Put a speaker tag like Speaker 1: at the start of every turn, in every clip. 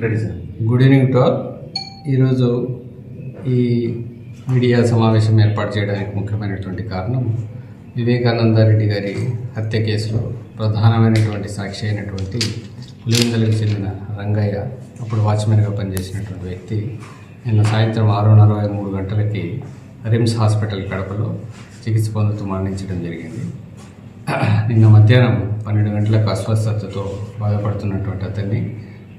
Speaker 1: Ready sir good evening to all ఈరోజు ఈ media సమావేశం ఏర్పాటు చేయడానికి ముఖ్యమైనటువంటి కారణం వివేకానంద రెడ్డి గారి హత్య కేసులో ప్రధానమైనటువంటి సాక్షి అయినటువంటి పులివెందులకు చెందిన రంగయ్య అప్పుడు వాచ్మెన్గా పనిచేసినటువంటి వ్యక్తి నిన్న సాయంత్రం ఆరు నలభై మూడు గంటలకి రిమ్స్ హాస్పిటల్ కడపలో చికిత్స పొందుతూ మరణించడం జరిగింది. నిన్న మధ్యాహ్నం పన్నెండు గంటలకు అస్వస్థతతో బాధపడుతున్నటువంటి అతన్ని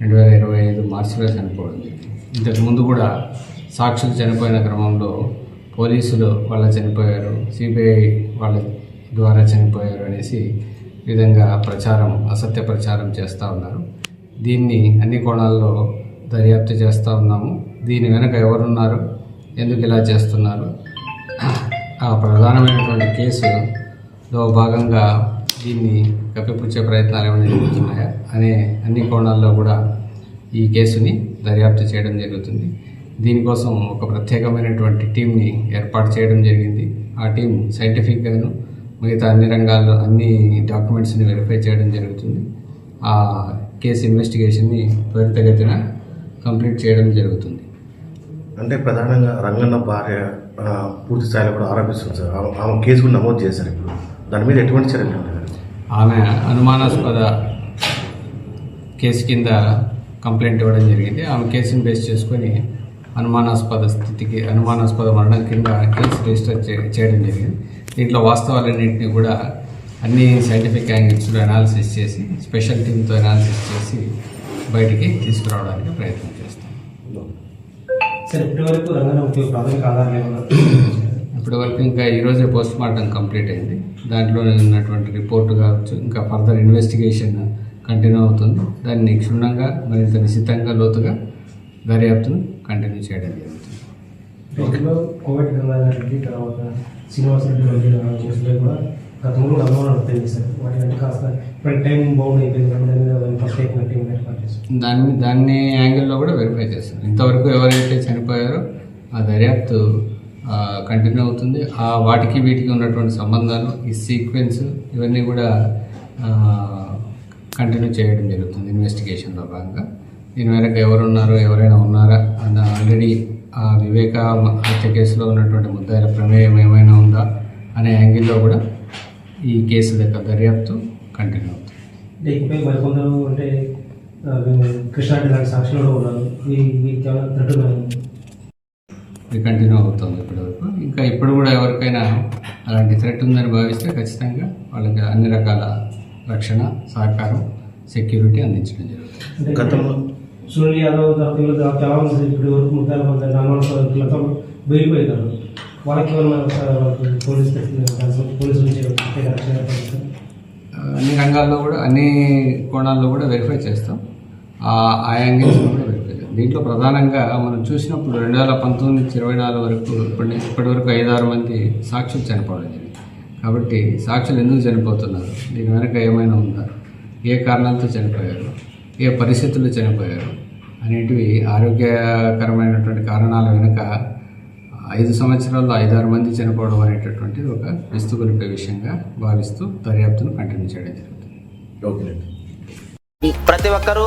Speaker 1: రెండు వేల ఇరవై ఐదు మార్చిలో చనిపోవడం ఇంతకు ముందు కూడా సాక్షులు చనిపోయిన క్రమంలో పోలీసులు వాళ్ళ చనిపోయారు సిబిఐ వాళ్ళ ద్వారా చనిపోయారు అనేసి ఈ విధంగా ప్రచారం అసత్య ప్రచారం చేస్తూ ఉన్నారు. దీన్ని అన్ని కోణాల్లో దర్యాప్తు చేస్తూ ఉన్నాము. దీని వెనుక ఎవరున్నారు? ఎందుకు ఇలా చేస్తున్నారు? ఆ ప్రధానమైనటువంటి కేసులో భాగంగా దీన్ని కప్పిపుచ్చే ప్రయత్నాలు ఏమైనా జరుగుతున్నాయా? అనే అన్ని కోణాల్లో కూడా ఈ కేసుని దర్యాప్తు చేయడం జరుగుతుంది. దీనికోసం ఒక ప్రత్యేకమైనటువంటి టీంని ఏర్పాటు చేయడం జరిగింది. ఆ టీం సైంటిఫిక్గాను మిగతా అన్ని రంగాల్లో అన్ని డాక్యుమెంట్స్ని వెరిఫై చేయడం జరుగుతుంది. ఆ కేసు ఇన్వెస్టిగేషన్ని త్వరితగతిన కంప్లీట్ చేయడం జరుగుతుంది.
Speaker 2: అంటే ప్రధానంగా రంగన్న భార్య పూర్తి స్థాయిలో కూడా ఆరోపిస్తుంది సార్ ఆమె- కేసు కూడా నమోదు చేశారు ఇప్పుడు. దాని మీద ఎటువంటి చర్యలు
Speaker 1: ఆమె అనుమానాస్పద కేసు కింద కంప్లైంట్ ఇవ్వడం జరిగింది. ఆమె కేసుని బేస్ చేసుకొని అనుమానాస్పద స్థితికి అనుమానాస్పద మరణం కింద కేసు రిజిస్టర్ చేయడం జరిగింది. దీంట్లో వాస్తవాలన్నింటినీ కూడా అన్ని సైంటిఫిక్ యాంగిల్స్లో అనాలిసిస్ చేసి స్పెషల్ టీమ్తో అనాలిసిస్ చేసి బయటికి తీసుకురావడానికి ప్రయత్నం చేస్తాం.
Speaker 3: సార్ ఇప్పటి వరకు రంగంలో ప్రాథమిక ఆధారాలు
Speaker 1: ఇప్పటి వరకు ఇంకా ఈరోజే పోస్ట్ మార్టం కంప్లీట్ అయింది. దాంట్లో ఉన్నటువంటి రిపోర్ట్ కావచ్చు ఇంకా ఫర్దర్ ఇన్వెస్టిగేషన్ కంటిన్యూ అవుతుంది. దాన్ని క్షుణ్ణంగా మరింత నిశ్చితంగా లోతుగా దర్యాప్తును కంటిన్యూ చేయడం జరుగుతుంది.
Speaker 3: కోవిడ్ గంగాధర్ రెడ్డి తర్వాత శ్రీనివాస్ రెడ్డి వంటి కేసులో కూడా గతంలో చేశారు వాటి కాస్త ఇప్పుడు టైం బౌండ్ అయిపోయింది కాబట్టి దాని మీద ప్రత్యేకంగా టీం ఏర్పాటు చేశారు
Speaker 1: దాన్ని దాన్ని యాంగిల్లో కూడా వెరిఫై చేస్తాం ఇంతవరకు ఎవరైతే చనిపోయారో ఆ దర్యాప్తు కంటిన్యూ అవుతుంది. ఆ వాటికి వీటికి ఉన్నటువంటి సంబంధాలు ఈ సీక్వెన్స్ ఇవన్నీ కూడా కంటిన్యూ చేయడం జరుగుతుంది ఇన్వెస్టిగేషన్లో భాగంగా. దీని వెనక ఎవరున్నారు ఎవరైనా ఉన్నారా అన్న ఆల్రెడీ ఆ వివేక హత్య కేసులో ఉన్నటువంటి ముద్దాయిల ప్రమేయం ఏమైనా ఉందా అనే యాంగిల్లో కూడా ఈ కేసు యొక్క దర్యాప్తు కంటిన్యూ అవుతుంది.
Speaker 3: దీనిపై మరికొందరు అంటే ఆ, లాంటి సాక్షులు కూడా ఉన్నారు ఈ- వీరికి ఏమైనా థ్రెట్
Speaker 1: ఇది కంటిన్యూ అవుతుంది ఇప్పటివరకు. ఇంకా ఇప్పుడు కూడా ఎవరికైనా అలాంటి థ్రెట్ ఉందని భావిస్తే ఖచ్చితంగా వాళ్ళకి అన్ని రకాల రక్షణ సహకారం సెక్యూరిటీ అందించడం జరుగుతుంది.
Speaker 2: గతంలో
Speaker 3: సునీల్ యాదవ్ మంది ఇప్పటి వరకు ముద్దాలు అనుమానాలతో బయలుపోయినారు వాళ్ళకి పోలీస్ నుంచి.
Speaker 1: అన్ని రంగాల్లో కూడా అన్ని కోణాల్లో కూడా వెరిఫై చేస్తాం. ఆ ఆ యాంగిల్స్ కూడా వెరిఫై చేస్తాం దీంట్లో ప్రధానంగా మనం చూసినప్పుడు రెండు వేల పంతొమ్మిది నుంచి ఇరవై నాలుగు వరకు ఇప్పటి ఇప్పటి వరకు ఐదారు మంది సాక్షులు చనిపోవడం జరిగింది. కాబట్టి సాక్షులు ఎందుకు చనిపోతున్నారు? దీని వెనక ఏమైనా ఉందా? ఏ కారణాలతో చనిపోయారు? ఏ పరిస్థితుల్లో చనిపోయారు? అనేటివి ఆరోగ్యకరమైనటువంటి కారణాల వెనుక ఐదు సంవత్సరాల్లో ఐదారు మంది చనిపోవడం అనేటటువంటిది ఒక విస్తుగొలిపే విషయంగా భావిస్తూ దర్యాప్తును కంటిన్యూ చేయడం జరుగుతుంది.
Speaker 4: ప్రతి ఒక్కరూ